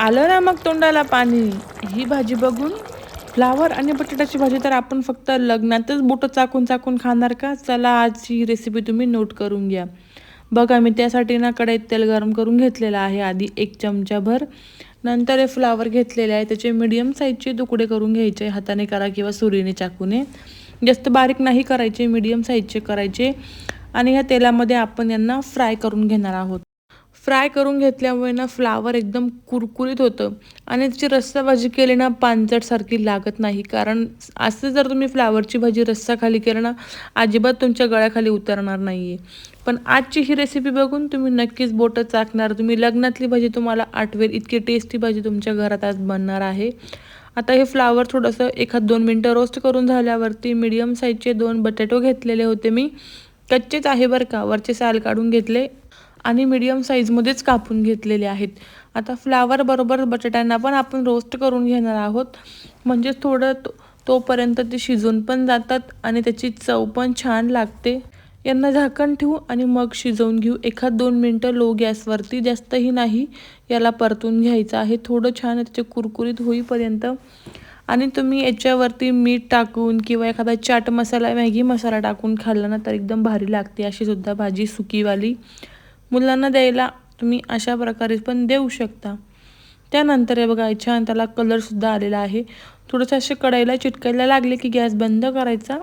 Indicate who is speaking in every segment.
Speaker 1: आलं ना मग तोंडाला पाणी? ही भाजी बघून फ्लावर आणि बटाट्याची भाजी तर आपण फक्त लग्नातच बोटं चाकून चाकून खाणार का? चला आजची रेसिपी तुम्ही नोट करून घ्या. बघा मी त्यासाठी ना कढईत तेल गरम करून घेतलेलं आहे. आधी एक चमचाभर नंतर हे फ्लावर घेतलेले आहे. त्याचे मीडियम साईजचे तुकडे करून घ्यायचे. हाताने करा किंवा सुरीने चाकूने. जास्त बारीक नाही करायचे. मीडियम साईजचे करायचे. आणि ह्या तेलामध्ये आपण यांना फ्राय करून घेणार आहोत. फ्राय करून घेतल्यामुळे ना फ्लावर एकदम कुरकुरीत होतं. आणि त्याची रस्सा भाजी केली ना पानचटसारखी लागत नाही. कारण असं जर तुम्ही फ्लावरची भाजी रस्सा खाली केलं ना अजिबात तुमच्या गळ्याखाली उतरणार नाही आहे पण आजची ही रेसिपी बघून तुम्ही नक्कीच बोटं चाकणार. तुम्ही लग्नातली भाजी तुम्हाला आठवेल. इतकी टेस्टी भाजी तुमच्या घरात आज बनणार आहे. आता हे फ्लावर थोडंसं एखाद दोन मिनटं रोस्ट करून झाल्यावरती मीडियम साईजचे दोन बटॅटो घेतलेले होते मी. कच्चेच आहे बरं का. वरचे साल काढून घेतले. आणि मीडियम साईजमध्येच कापून घेतलेले आहेत. आता फ्लावर बरोबर बटाट्यांना पण आपण रोस्ट करून घेणार आहोत. म्हणजे थोडं तो तोपर्यंत ते शिजून पण जातात आणि त्याची चव पण छान लागते. यांना झाकण ठेवू आणि मग शिजवून घेऊ. एखाद दोन मिनटं लो गॅसवरती जास्तही नाही. याला परतून घ्यायचं आहे. थोडं छान त्याचे कुरकुरीत होईपर्यंत. आणि तुम्ही याच्यावरती मीठ टाकून किंवा एखादा चाट मसाला मॅगी मसाला टाकून खाल्ला ना तर एकदम भारी लागते. अशी सुद्धा भाजी सुकीवाली. मुलांना द्यायला तुम्ही अशा प्रकारे पण देऊ शकता. त्यानंतर हे बघा छान त्याला कलरसुद्धा आलेला आहे. थोडंसं असे कढईला चिटकायला लागले की गॅस बंद करायचा.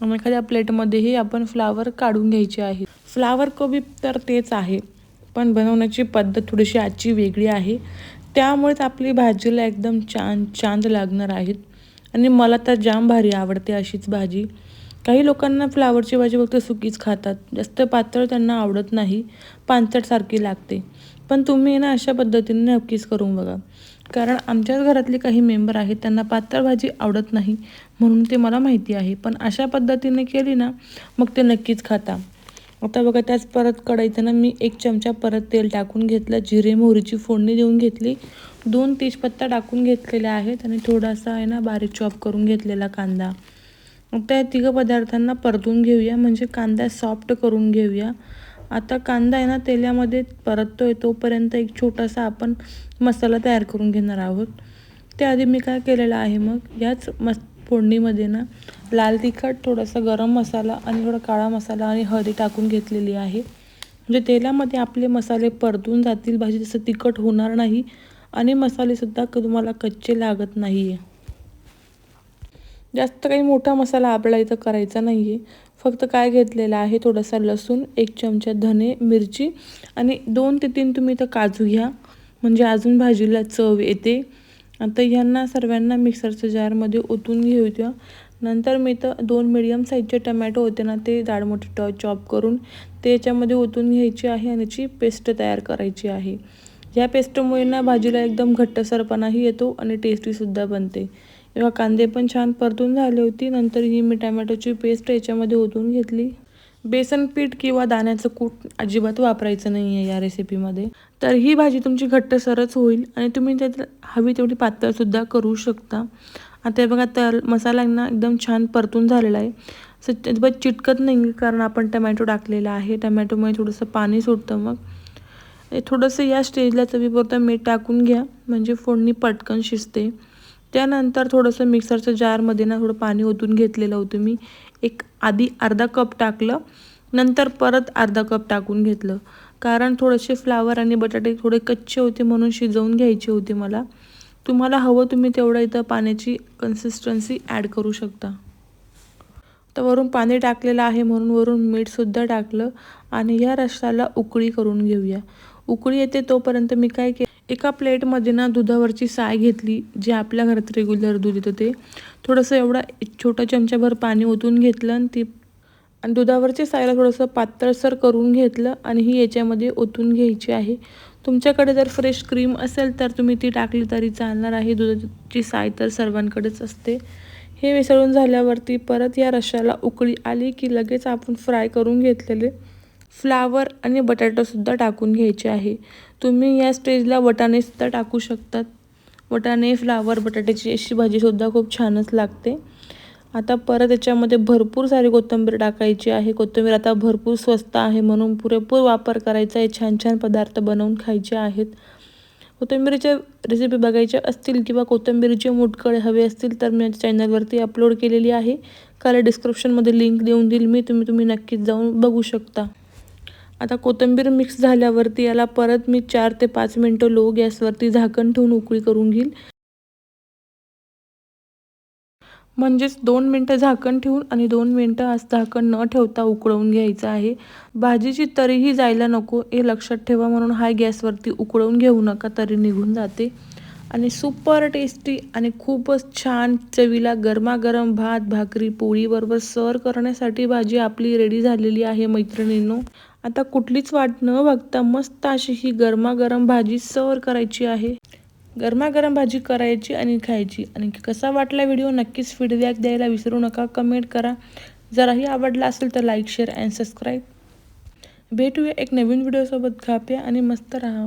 Speaker 1: आणि एखाद्या प्लेटमध्येही आपण फ्लावर काढून घ्यायचे आहे. फ्लावर कोबी तर तेच आहे पण बनवण्याची पद्धत थोडीशी आजची वेगळी आहे. त्यामुळेच आपली भाजीला एकदम छान चांद लागणार आहेत. आणि मला तर जाम भारी आवडते अशीच भाजी. काही लोकांना फ्लावरची भाजी फक्त सुकीच खातात. जास्त पातळ त्यांना आवडत नाही. पानचटसारखी लागते. पण तुम्ही ना अशा पद्धतीने नक्कीच करून बघा. कारण आमच्याच घरातले काही मेंबर आहेत त्यांना पातळ भाजी आवडत नाही म्हणून ते मला माहिती आहे. पण अशा पद्धतीने केली ना मग ते नक्कीच खाता. आता बघा त्याच परत कढईचं ना मी एक चमचा परत तेल टाकून घेतलं. जिरे मोहरीची फोडणी देऊन घेतली. दोन तेजपत्ता टाकून घेतलेल्या आहेत आणि थोडासा आहे ना बारीक चॉप करून घेतलेला कांदा. त्या तिघं पदार्थांना परतून घेऊया. म्हणजे कांदा सॉफ्ट करून घेऊया. आता कांदा आहे ना तेलामध्ये परततो तोपर्यंत एक छोटासा आपण मसाला तयार करून घेणार आहोत. त्याआधी मी काय केलेलं आहे मग याच मस फोडणीमध्ये ना लाल तिखट थोडासा गरम मसाला आणि थोडा काळा मसाला आणि हळदी टाकून घेतलेली आहे. म्हणजे तेलामध्ये आपले मसाले परतून जातील भाजी जसं तिखट होणार नाही आणि मसालेसुद्धा तुम्हाला कच्चे लागत नाही आहे जास्त काही मोठा मसाला आपल्याला इथं करायचा नाही आहे फक्त काय घेतलेलं आहे थोडासा लसूण एक चमचा धने मिरची आणि दोन ते तीन तुम्ही इथं काजू घ्या. म्हणजे अजून भाजीला चव येते. आता ह्यांना सर्वांना मिक्सरच्या जारमध्ये ओतून घेऊ द्या नंतर मी तर दोन मिडियम साईजचे टमॅटो होते ना ते मोठे ट चॉप करून ते याच्यामध्ये ओतून घ्यायचे आहे आणि याची पेस्ट तयार करायची आहे. या पेस्टमुळे ना भाजीला एकदम घट्टसरपणाही येतो आणि टेस्टीसुद्धा बनते. तेव्हा कांदे पण छान परतून झाले होते. नंतर ही मी टमॅटोची पेस्ट याच्यामध्ये ओतून घेतली. बेसन पीठ किंवा दाण्याचं कूट अजिबात वापरायचं नाही आहे या रेसिपीमध्ये. तर ही भाजी तुमची घट्ट सरच होईल आणि तुम्ही त्यात हवी तेवढी पातळसुद्धा करू शकता. आता बघा तर मसाल्यांना एकदम छान परतून झालेला आहे. असं अजिबात चिटकत नाही कारण आपण टमॅटो टाकलेला आहे. टमॅटोमुळे थोडंसं पाणी सुटतं मग. थोडंसं या स्टेजला चवीपुरतं मीठ टाकून घ्या. म्हणजे फोडणी पटकन शिजते. त्यानंतर थोडंसं मिक्सरच्या जारमध्ये ना थोडं पाणी ओतून घेतलेलं होतं मी. एक आधी अर्धा कप टाकलं नंतर परत अर्धा कप टाकून घेतलं. कारण थोडेसे फ्लावर आणि बटाटे थोडे कच्चे होते म्हणून शिजवून घ्यायचे होते मला. तुम्हाला हवं तुम्ही तेवढं इथं पाण्याची कन्सिस्टन्सी ॲड करू शकता. तर वरून पाणी टाकलेलं आहे म्हणून वरून मीठसुद्धा टाकलं आणि या रश्शाला उकळी करून घेऊया. उकळी येते तोपर्यंत मी काय के एका प्लेटमध्ये ना दुधावरची साय घेतली जे आपल्या घरात रेग्युलर दूध येतं ते. थोडंसं एवढा छोटा चमच्याभर पाणी ओतून घेतलं आणि ती आणि दुधावरची सायला थोडंसं पातळसर करून घेतलं आणि ही याच्यामध्ये ओतून घ्यायची आहे. तुमच्याकडे जर फ्रेश क्रीम असेल तर तुम्ही ती टाकली तरी चालणार आहे. दुधाची साय तर सर्वांकडेच असते. हे मिसळून झाल्यावरती परत या रश्याला उकळी आली की लगेच आपण फ्राय करून घेतलेले. फ्लावर आणि बटाटासुद्धा टाकून घ्यायचे आहे. तुम्ही या स्टेजला वटाणेसुद्धा टाकू शकतात. वटाणे फ्लावर बटाट्याची अशी भाजीसुद्धा खूप छानच लागते. आता परत याच्यामध्ये भरपूर सारी कोथिंबीर टाकायची आहे. कोथिंबीर आता भरपूर स्वस्त आहे म्हणून पुरेपूर वापर करायचा आहे. छान छान पदार्थ बनवून खायचे आहेत. कोथिंबीरीच्या रेसिपी बघायच्या असतील किंवा कोथिंबीरीचे मुटकळे हवे असतील तर मी माझ्या चॅनलवरती अपलोड केलेली आहे. खाली डिस्क्रिप्शनमध्ये लिंक देऊन देईल. मी तुम्ही तुम्ही नक्कीच जाऊन बघू शकता. आता कोथिंबीर मिक्स झाल्यावरती याला परत मी चार ते पाच मिनटं लो गॅसवरती झाकण ठेवून उकळी करून घेईल. म्हणजेच दोन मिनटं झाकण ठेवून आणि दोन मिनटं आज झाकण न ठेवता उकळवून घ्यायचं आहे. भाजीची तरीही जायला नको हे लक्षात ठेवा म्हणून हाय गॅसवरती उकळवून घेऊ नका तरी निघून जाते. आणि सुपर टेस्टी आणि खूपच छान चवीला गरमागरम भात भाकरी पोळीबरोबर सर्व करण्यासाठी भाजी आपली रेडी झालेली आहे मैत्रिणींनो. आता कुठलीच वाट न बघता मस्त अशी ही गरमागरम भाजी सर्व करायची आहे. गरमागरम भाजी करायची आणि खायची. आणि कसा वाटला व्हिडिओ नक्कीच फीडबॅक द्यायला विसरू नका. कमेंट करा. जराही आवडला असेल तर लाईक शेअर अँड सबस्क्राईब भेटूया एक नवीन व्हिडिओसोबत खाप्या आणि मस्त राहा.